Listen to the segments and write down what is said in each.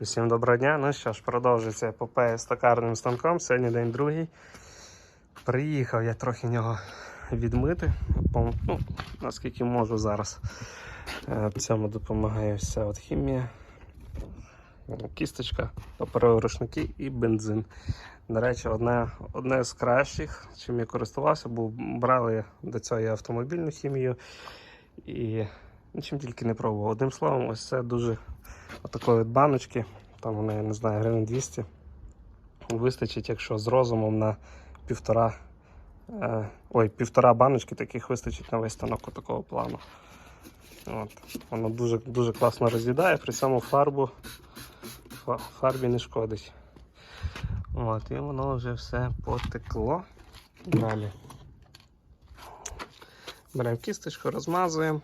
Усім доброго дня. Ну що ж, продовжується епопея з токарним станком. Сьогодні день другий. Приїхав я трохи нього відмити, ну, наскільки можу зараз. Е, цьому допомагає вся от хімія, кісточка, паперові рушники і бензин. До речі, одне, одне з кращих, чим я користувався, був брали до цього автомобільну хімію і нічим тільки не пробував. Одним словом, ось це дуже отакої от баночки, там вона, я не знаю, гривень 200. Вистачить, якщо з розумом на півтора. Е, ой, півтора баночки таких вистачить на весь станок такого плану. От. Воно дуже, дуже класно роз'їдає, при цьому фарбу фарбі не шкодить. От, і воно вже все потекло. Далі. Беремо кісточку, розмазуємо,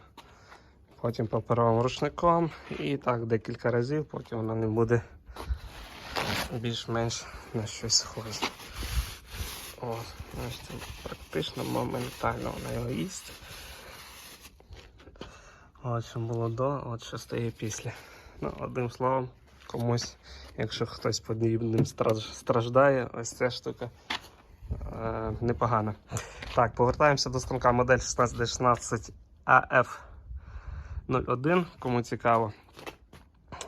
потім паперовим рушником і так декілька разів, потім воно не буде більш-менш на щось схоже. От, бачите, практично моментально вона його їсть. От що було до, от що стає після. Ну, одним словом, комусь, якщо хтось подібним страж- страждає, ось ця штука е, непогана. Так, повертаємося до станка модель 16D16 AF01, кому цікаво.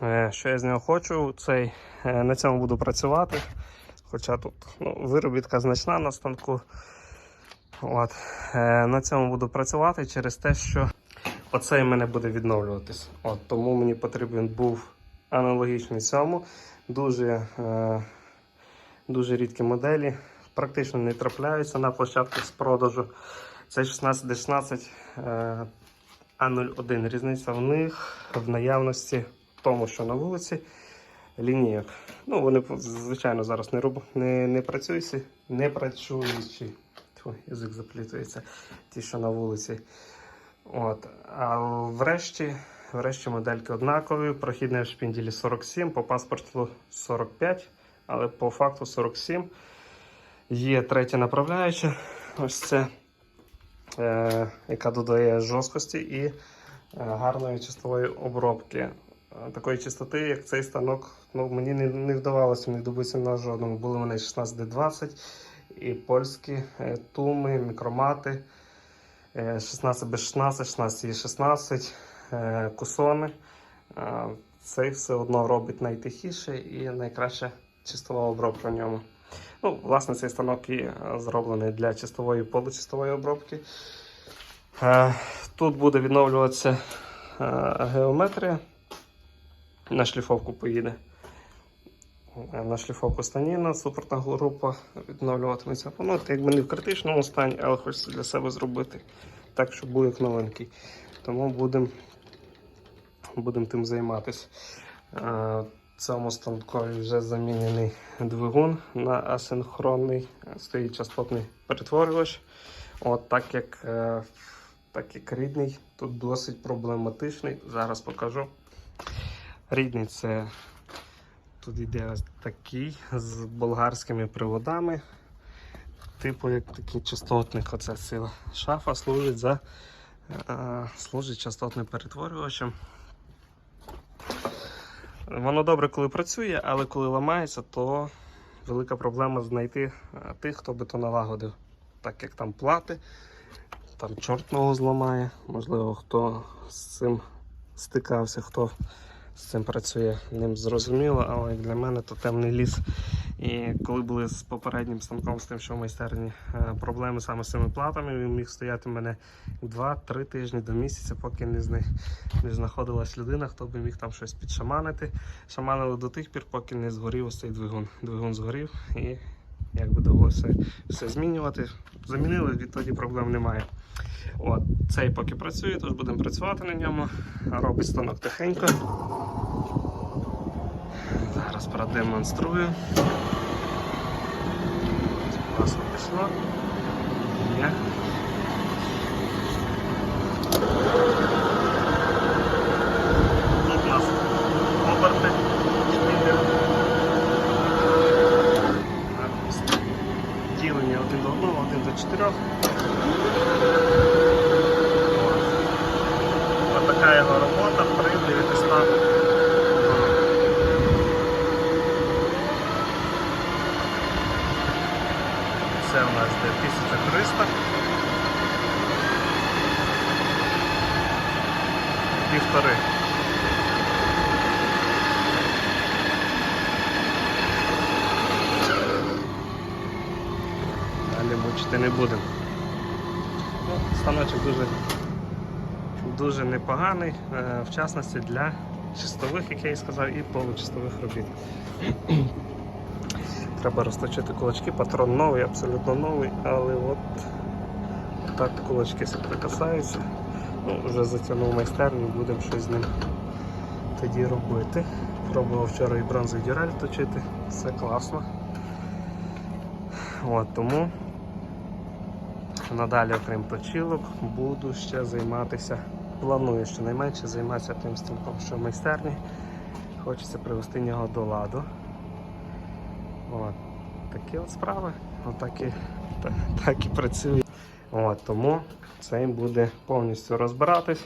Е, Що я з нього хочу, цей, е, на цьому буду працювати. Хоча тут ну, виробітка значна на станку. От. Е, На цьому буду працювати через те, що оцей мене буде відновлюватись. От, тому мені потрібен був аналогічний цьому. Дуже, дуже рідкі моделі, практично не трапляються на площадках з продажу. Це 16D16 е, А01. Різниця в них в наявності в тому, що на вулиці лінійок. Ну, вони, звичайно, зараз не, роб... не, не працюючі, не працюючі. Тьфу, язик заплітується, ті, що на вулиці. От. А врешті, врешті модельки однакові. Прохідне в шпінделі 47, по паспорту 45, але по факту 47. Є третя направляюча. Ось це, яка додає жорсткості і е, гарної чистової обробки. Е, Такої чистоти, як цей станок, ну, мені не, не вдавалося не добитися на жодному. Були в мене 16D20 і польські е, туми, мікромати. Е, 16 без 16, 16 є 16, е, кусони. Е, Цей все одно робить найтихіше і найкраща чистова обробка в ньому. Ну, власне, цей станок і е, зроблений для чистової получистової обробки. Е, Тут буде відновлюватися е, геометрія. На шліфовку поїде. На шліфовку станіна, супортна група відновлюватиметься. Ну, якби не в критичному стані, але хочеться для себе зробити так, щоб був як новенький. Тому будемо будем тим займатися. Цьому станкові вже замінений двигун на асинхронний, стоїть частотний перетворювач. От так як, е, так як рідний, тут досить проблематичний. Зараз покажу. Рідний це тут йде ось такий з болгарськими приводами. Типу як такий частотник, оця сила. Шафа служить за е, служить частотним перетворювачем. Воно добре, коли працює, але коли ламається, то велика проблема знайти е, тих, хто би то налагодив. Так як там плати, там чорт ногу зламає. Можливо, хто з цим стикався, хто з цим працює, ним зрозуміло, але для мене то темний ліс. І коли були з попереднім станком з тим, що в майстерні е, проблеми саме з цими платами, він міг стояти в мене 2-3 тижні до місяця, поки не, зна... не знаходилась людина, хто би міг там щось підшаманити. Шаманили до тих пір, поки не згорів ось цей двигун. Двигун згорів і якби довелося все змінювати. Замінили, відтоді проблем немає. От, цей поки працює, тож будемо працювати на ньому. Робить станок тихенько. Зараз продемонструю. Класно пішло. Є. Тут у нас оберти, шпіндель. Ділення один до одного, один до чотирьох. Ось така його робота при 900 коштує 1300. Півтори. Далі мучити не будемо. Ну, станочок дуже, дуже непоганий, е, в частності для чистових, як я і сказав, і получистових робіт. Треба розточити кулачки, патрон новий, абсолютно новий, але от так кулачки соприкасаються. Ну, вже затягнув майстерню, будемо щось з ним тоді робити. Пробував вчора і бронзовий дюраль точити, все класно. От, тому надалі, окрім точилок, буду ще займатися. Планую щонайменше займатися тим станком, що в майстерні. Хочеться привести нього до ладу. От. Такі от справи. Отак і, так, так і працює. От, тому цей буде повністю розбиратись.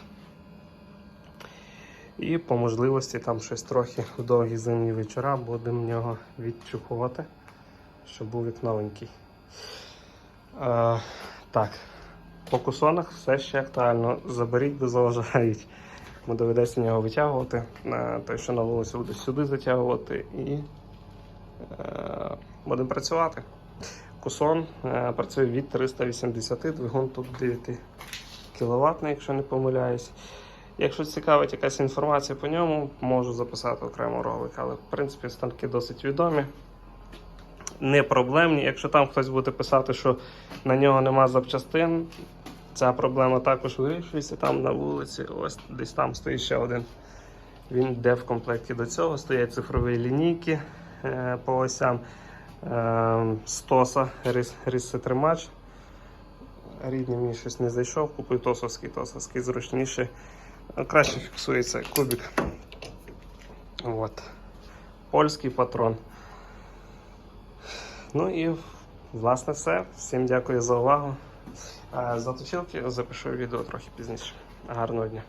І по можливості там щось трохи в довгі зимні вечора будемо нього відчухувати, щоб був як новенький. Е, так, по кусонах все ще актуально. Заберіть, бо заважають. Ми доведеться нього витягувати. Е, той, що на вулиці буде сюди затягувати і е, будемо працювати. Кусон е, працює від 380, двигун тут 9 кВт, якщо не помиляюсь. Якщо цікавить якась інформація по ньому, можу записати окремо ролик, але в принципі станки досить відомі. Не проблемні. Якщо там хтось буде писати, що на нього нема запчастин, ця проблема також вирішується там на вулиці. Ось десь там стоїть ще один. Він йде в комплекті до цього. Стоять цифрові лінійки е, по осям е, стоса різцетримач. Рідний мені щось не зайшов, купив тосовський, тосовський зручніший. Е, Краще фіксується кубик. От. Польський патрон. Ну і власне все. Всім дякую за увагу. Е, За точилки запишу відео трохи пізніше. Гарного дня.